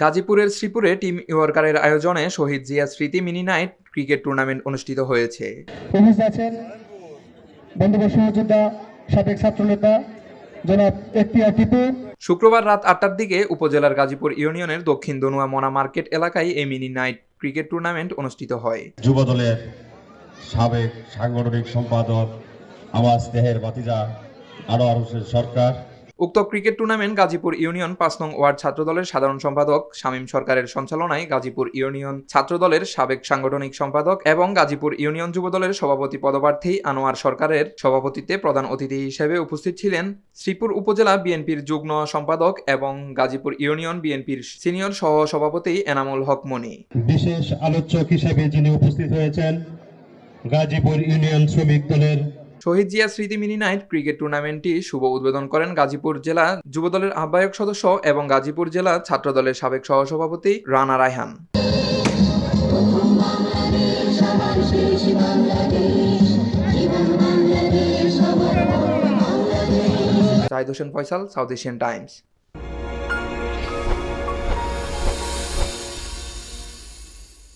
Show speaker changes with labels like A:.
A: গাজীপুরের শ্রীপুরে টিম ইয়র্কারের আয়োজনে শহীদ জিয়া স্মৃতি মিনি নাইট ক্রিকেট টুর্নামেন্ট অনুষ্ঠিত হয়েছে।
B: উপস্থিত আছেন বন্ধুবর সহযোদ্ধা সাবেক ছাত্রনেতা জনাব এখতিয়ার টিপু।
A: শুক্রবার রাত আটটার দিকে উপজেলার গাজীপুর ইউনিয়নের দক্ষিণ দনুয়া মনা মার্কেট এলাকায় এই মিনি নাইট ক্রিকেট টুর্নামেন্ট অনুষ্ঠিত হয়।
C: যুব দলের সাবেক সাংগঠনিক সম্পাদক আমার স্নেহের বাতিজা আনোয়ার হোসেন সরকার
A: উক্ত ক্রিকেট টুর্নামেন্ট গাজীপুর ইউনিয়ন পাঁচ নং ওয়ার্ড ছাত্রদলের সাধারণ সম্পাদক শামীম সরকারের সঞ্চালনায় গাজীপুর ইউনিয়ন ছাত্রদলের সাবেক সাংগঠনিক সম্পাদক এবং গাজীপুর ইউনিয়ন যুবদলের সভাপতি পদপ্রার্থী আনোয়ার সরকারের সভাপতিত্বে প্রধান অতিথি হিসেবে উপস্থিত ছিলেন শ্রীপুর উপজেলা বিএনপির যুগ্ম সম্পাদক এবং গাজীপুর ইউনিয়ন বিএনপির সিনিয়র সহ সভাপতি এনামুল হক মনি।
B: বিশেষ আলোচক হিসেবে যিনি উপস্থিত হয়েছেন, গাজীপুর ইউনিয়ন শ্রমিক দলের
A: শহীদ জিয়া স্মৃতি মিনি নাইট ক্রিকেট টুর্নামেন্টটি শুভ উদ্বোধন করেন গাজীপুর জেলা যুবদলের আহ্বায়ক সদস্য এবং গাজীপুর জেলা ছাত্রদলের সাবেক সহসভাপতি Rana Raihan. Faisal, south Asian times.